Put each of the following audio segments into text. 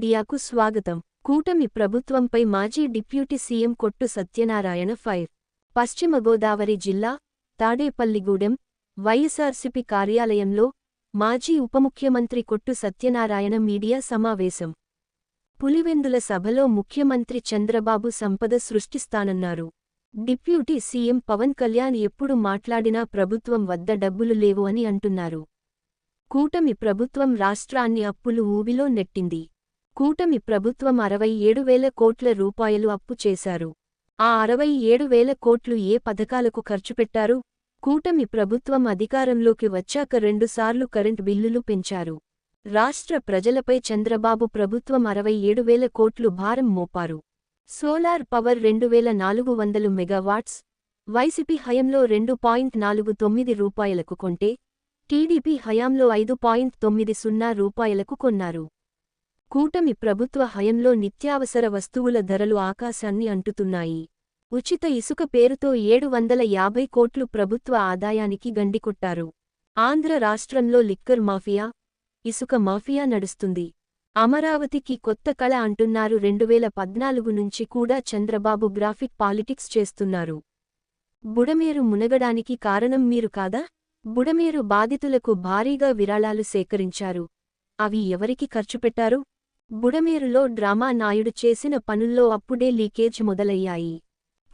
మీడియాకు స్వాగతం. కూటమి ప్రభుత్వంపై మాజీ డిప్యూటీ సీఎం కొట్టు సత్యనారాయణ ఫైర్. పశ్చిమ గోదావరి జిల్లా తాడేపల్లిగూడెం వైఎస్ఆర్సిపి కార్యాలయంలో మాజీ ఉపముఖ్యమంత్రి కొట్టు సత్యనారాయణ మీడియా సమావేశం. పులివెందుల సభలో ముఖ్యమంత్రి చంద్రబాబు సంపద సృష్టిస్తానన్నారు. డిప్యూటీ సీఎం పవన్ కళ్యాణ్ ఎప్పుడు మాట్లాడినా ప్రభుత్వం వద్ద డబ్బులు లేవు అని అంటున్నారు. కూటమి ప్రభుత్వం రాష్ట్రాన్ని అప్పులు ఊబిలో నెట్టింది. కూటమి ప్రభుత్వం అరవై ఏడు వేల కోట్ల రూపాయలు అప్పు చేశారు. ఆ అరవై ఏడు వేల కోట్లు ఏ పథకాలకు ఖర్చు పెట్టారు? కూటమి ప్రభుత్వం అధికారంలోకి వచ్చాక రెండుసార్లు కరెంట్ బిల్లులు పెంచారు. రాష్ట్ర ప్రజలపై చంద్రబాబు ప్రభుత్వం అరవై ఏడు వేల కోట్లు భారం మోపారు. సోలార్ పవర్ రెండు వేల నాలుగు వందలు మెగావాట్స్ వైసీపీ హయంలో రెండు పాయింట్ నాలుగు తొమ్మిది రూపాయలకు కొంటే టీడీపీ హయాంలో ఐదు పాయింట్ తొమ్మిది సున్నా రూపాయలకు కొన్నారు. కూటమి ప్రభుత్వ హయంలో నిత్యావసర వస్తువుల ధరలు ఆకాశాన్ని అంటుతున్నాయి. ఉచిత ఇసుక పేరుతో ఏడు వందల యాభై కోట్లు ప్రభుత్వ ఆదాయానికి గండికొట్టారు. ఆంధ్ర రాష్ట్రంలో లిక్కర్ మాఫియా ఇసుక మాఫియా నడుస్తుంది. అమరావతికి కొత్త కళ అంటున్నారు. రెండువేల పద్నాలుగు నుంచి కూడా చంద్రబాబు గ్రాఫిక్ పాలిటిక్స్ చేస్తున్నారు. బుడమేరు మునగడానికి కారణం మీరు కాదా? బుడమేరు బాధితులకు భారీగా విరాళాలు సేకరించారు. అవి ఎవరికి ఖర్చు పెట్టారు? బుడమేరులో డ్రామా నాయుడు చేసిన పనుల్లో అప్పుడే లీకేజ్ మొదలయ్యాయి.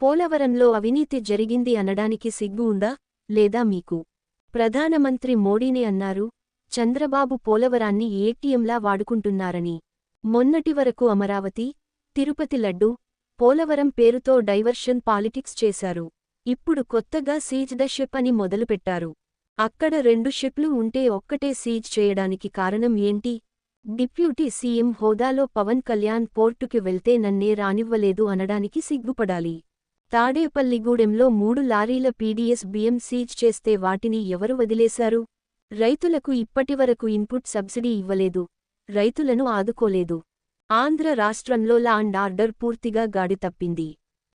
పోలవరంలో అవినీతి జరిగింది అనడానికి సిగ్గు ఉందా లేదా మీకు? ప్రధానమంత్రి మోడీనే అన్నారు. చంద్రబాబు పోలవరాన్ని ఏటీఎంలా వాడుకుంటున్నారని. మొన్నటివరకు అమరావతి తిరుపతి లడ్డు పోలవరం పేరుతో డైవర్షన్ పాలిటిక్స్ చేశారు. ఇప్పుడు కొత్తగా సీజ్ ద షిప్ అని మొదలుపెట్టారు. అక్కడ రెండు షిప్లు ఉంటే ఒక్కటే సీజ్ చేయడానికి కారణం ఏంటి? డిప్యూటీ సీఎం హోదాలో పవన్ కళ్యాణ్ పోర్టుకి వెళ్తే నన్నే రానివ్వలేదు అనడానికి సిగ్గుపడాలి. తాడేపల్లిగూడెంలో మూడు లారీల పీడీఎస్ బియ్యం సీజ్ చేస్తే వాటిని ఎవరు వదిలేశారు? రైతులకు ఇప్పటివరకు ఇన్పుట్ సబ్సిడీ ఇవ్వలేదు. రైతులను ఆదుకోలేదు. ఆంధ్ర రాష్ట్రంలో లాండ్ ఆర్డర్ పూర్తిగా గాడి తప్పింది.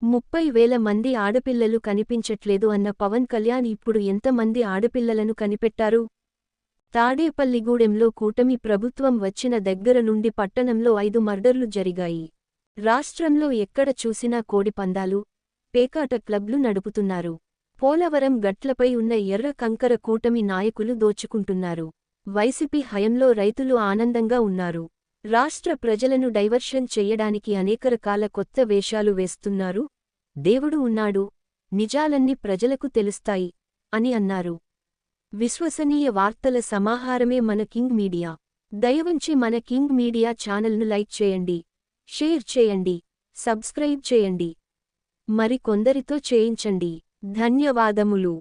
ముప్పై వేల మంది ఆడపిల్లలు కనిపించట్లేదు అన్న పవన్ కళ్యాణ్ ఇప్పుడు ఎంతమంది ఆడపిల్లలను కనిపెట్టారు? తాడేపల్లిగూడెంలో కూటమి ప్రభుత్వం వచ్చిన దగ్గర నుండి పట్టణంలో ఐదు మర్డర్లు జరిగాయి. రాష్ట్రంలో ఎక్కడ చూసినా కోడిపందాలు పేకాట క్లబ్లు నడుపుతున్నారు. పోలవరం గట్లపై ఉన్న ఎర్ర కంకర కూటమి నాయకులు దోచుకుంటున్నారు. వైసీపీ హయంలో రైతులు ఆనందంగా ఉన్నారు. రాష్ట్ర ప్రజలను డైవర్షన్ చెయ్యడానికి అనేక రకాల కొత్త వేషాలు వేస్తున్నారు. దేవుడు ఉన్నాడు నిజాలన్నీ ప్రజలకు తెలుస్తాయి అని అన్నారు. విశ్వసనీయ వార్తల సమాహారమే మన కింగ్ మీడియా. దయవుంచి మన కింగ్ మీడియా ఛానల్ను లైక్ చేయండి షేర్ చేయండి సబ్స్క్రైబ్ చేయండి. మరి కొందరితో చేయించండి. ధన్యవాదములు.